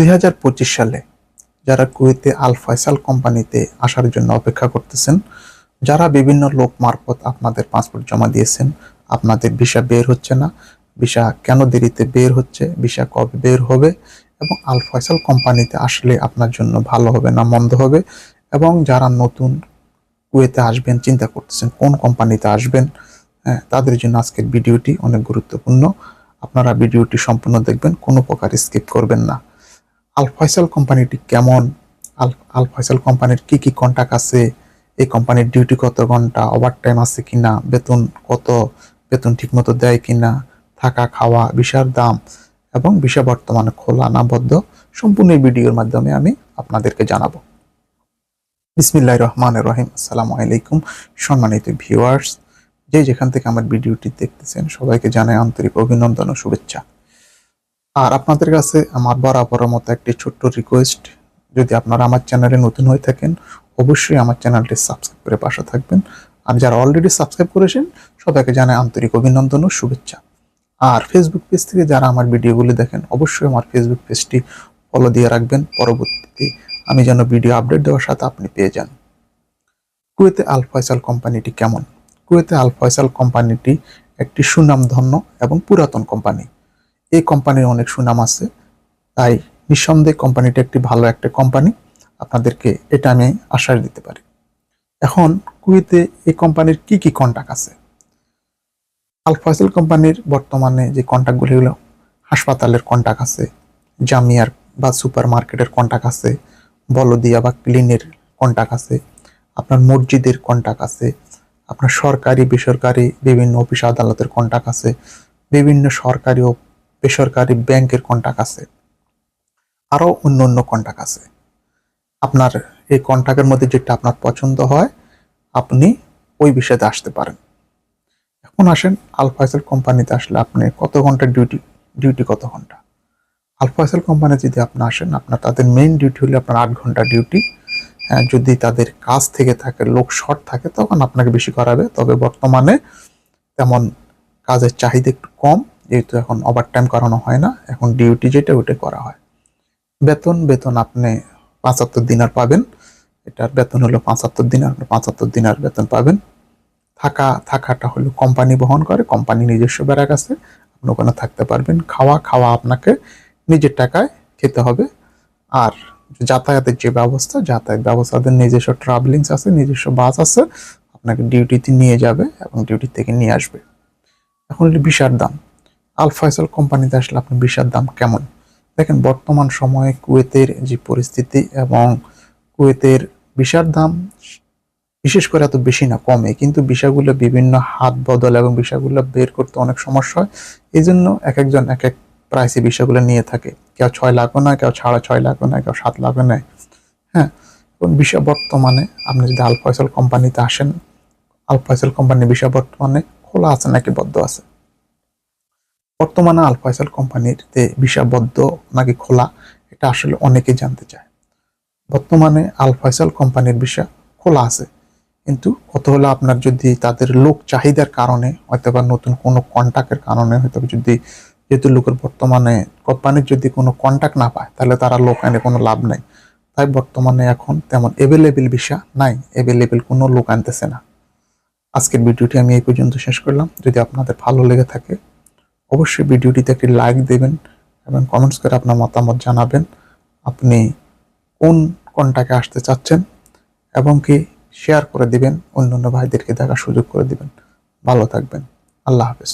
দুই হাজার পঁচিশ সালে যারা কুয়েতে আল ফয়সাল কোম্পানিতে আসার জন্য অপেক্ষা করতেছেন, যারা বিভিন্ন লোক মারফত আপনাদের পাসপোর্ট জমা দিয়েছেন, আপনাদের ভিসা বের হচ্ছে না, ভিসা কেন দেরিতে বের হচ্ছে, ভিসা কবে বের হবে, এবং আল ফয়সাল কোম্পানিতে আসলে আপনার জন্য ভালো হবে না মন্দ হবে, এবং যারা নতুন কুয়েতে আসবেন, চিন্তা করতেছেন কোন কোম্পানিতে আসবেন হ্যাঁ তাদের জন্য আজকের ভিডিওটি অনেক গুরুত্বপূর্ণ। আপনারা ভিডিওটি সম্পূর্ণ দেখবেন, কোনো প্রকার স্কিপ করবেন না। আল ফয়সাল কোম্পানিটি কেমন? আল আল কোম্পানির কি কি কন্টাক্ট আছে? এই কোম্পানির ডিউটি কত ঘণ্টা? ওভার টাইম আছে কিনা বেতন কত? বেতন ঠিকমতো দেয় কিনা থাকা, খাওয়া ভিসার দাম এবং ভিসা বর্তমানে খোলা না বদ্ধ সম্পূর্ণ ভিডিওর মাধ্যমে আমি আপনাদেরকে জানাব। বিসমিল্লাহ রহমান রহিম। আসসালামু আলাইকুম সম্মানিত ভিউয়ার্স যে যেখান থেকে আমার ভিডিওটি দেখতেছেন সবাইকে জানাই আন্তরিক অভিনন্দন ও শুভেচ্ছা। আর আপনাদের কাছে আমার বরাবর মতো একটি ছোট্ট রিকোয়েস্ট যদি আপনারা আমার চ্যানেলে নতুন হয়ে থাকেন, অবশ্যই আমার চ্যানেলটি সাবস্ক্রাইব করে পাশে থাকবেন। আর যারা অলরেডি সাবস্ক্রাইব করেছেন, সবাইকে জানাই আন্তরিক অভিনন্দন ও শুভেচ্ছা। আর ফেসবুক পেজ থেকে যারা আমার ভিডিওগুলি দেখেন, অবশ্যই আমার ফেসবুক পেজটি ফলো দিয়ে রাখবেন। পরবর্তীতে আমি যেন ভিডিও আপডেট দেওয়ার সাথে আপনি পেয়ে যান। কুয়েতে আল ফয়সাল কোম্পানিটি কেমন? কুয়েতে আল ফয়সাল কোম্পানিটি একটি সুনামধন্য এবং পুরাতন কোম্পানি এই কোম্পানির অনেক সুনাম আছে। তাই নিঃসন্দেহে কোম্পানিটি একটি ভালো একটা কোম্পানি। আপনাদেরকে এটা আমি আশ্বাস দিতে পারি। এখন কুয়েতে এই কোম্পানির কি কি কন্টাক্ট আছে? আল ফয়সাল কোম্পানির বর্তমানে যে কন্টাক্টগুলি হলো, হাসপাতালের কন্টাক্ট আছে, জামিয়ার বা সুপার মার্কেটের কন্টাক্ট আছে, বলদিয়া বা ক্লিনের কন্টাক্ট আছে, আপনার মসজিদের কন্টাক্ট আছে, আপনার সরকারি, বেসরকারি বিভিন্ন অফিস আদালতের কন্টাক্ট আছে, বিভিন্ন সরকারি ও বেসরকারি ব্যাংকের কন্টাক্ট আছে। আরও অন্য অন্য কন্টাক্ট আছে। আপনার এই কন্টাক্টের মধ্যে যেটা আপনার পছন্দ হয় আপনি ওই বিষয়তে আসতে পারেন। এখন আসেন আল ফয়সাল কোম্পানিতে আসলে আপনি কত ঘণ্টা ডিউটি ডিউটি কত ঘণ্টা? আল ফয়সাল কোম্পানি যদি আপনি আসেন আপনার তাদের মেইন ডিউটি হলে আপনার আট ঘণ্টা ডিউটি হ্যাঁ, যদি তাদের কাজ থেকে থাকে লোক শর্ট থাকে তখন আপনাকে বেশি করাবে। তবে বর্তমানে তেমন কাজের চাহিদা একটু কম। যেহেতু এখন ওভার টাইম করানো হয় না, এখন ডিউটি যেটা ওটা করা হয়। বেতন বেতন আপনি পাঁচাত্তর দিনার পাবেন। এটার বেতন হলো পাঁচাত্তর দিনার আপনি পাঁচাত্তর দিনার বেতন পাবেন। থাকা, থাকাটা হলো কোম্পানি বহন করে কোম্পানি নিজস্ব ব্যারাক আছে, আপনি ওখানে থাকতে পারবেন। খাওয়া খাওয়া আপনাকে নিজের টাকায় খেতে হবে। আর যাতায়াতের যে ব্যবস্থা, যাতায়াত ব্যবস্থাদের নিজস্ব ট্রাভেলিংস আছে, নিজস্ব বাস আছে, আপনাকে ডিউটিতে নিয়ে যাবে এবং ডিউটি থেকে নিয়ে আসবে। এখন হলো ভিসার দাম। আল ফয়সাল কোম্পানিতে আসলে আপনি ভিসার দাম কেমন? দেখেন, বর্তমান সময়ে কুয়েতের যে পরিস্থিতি এবং কুয়েতের ভিসার দাম বিশেষ করে এত বেশি না, কমে। কিন্তু বিষয়গুলো বিভিন্ন হাত বদল এবং বিষয়গুলো বের করতে অনেক সমস্যা হয়। এই জন্য এক একজন এক এক প্রাইসে বিষয়গুলো নিয়ে থাকে। কেউ ছয় লাখও নয়, কেউ সাড়ে ছয় লাখও নয়, কেউ সাত লাখও নেয়। হ্যাঁ এবং বিষয় বর্তমানে আপনি যদি আল ফয়সাল কোম্পানিতে আসেন আল ফয়সাল কোম্পানির বিষয় বর্তমানে খোলা আছে নাকি বদ্ধ আছে? বর্তমানে আল ফয়সাল কোম্পানিতে বিষয় বদ্ধ নাকি খোলা, এটা আসলে অনেকে জানতে চায়। বর্তমানে আল ফয়সাল কোম্পানির বিষয় খোলা আছে, কিন্তু কত হলো আপনার যদি তাদের লোক চাহিদার কারণে হয়তো বা নতুন কোনো কন্ট্যাক্টের কারণে হয়তো যদি যেহেতু লোকের বর্তমানে কোম্পানির যদি কোনো কন্ট্যাক্ট না পায়, তাহলে তারা লোক আনে কোনো লাভ নাই। তাই বর্তমানে এখন তেমন অ্যাভেলেবেল ভিসা নাই অ্যাভেলেবেল কোনো লোক আনতেছে না। আজকের ভিডিওটি আমি এই পর্যন্ত শেষ করলাম। যদি আপনাদের ভালো লেগে থাকে অবশ্যই ভিডিওটিতে একটি লাইক দেবেন এবং কমেন্টস করে আপনার মতামত জানাবেন। আপনি কোন কোনটাকে আসতে চাচ্ছেন এবং কি শেয়ার করে দিবেন অন্য অন্য ভাইদেরকে দেখার সুযোগ করে দিবেন। ভালো থাকবেন। আল্লাহ হাফেজ।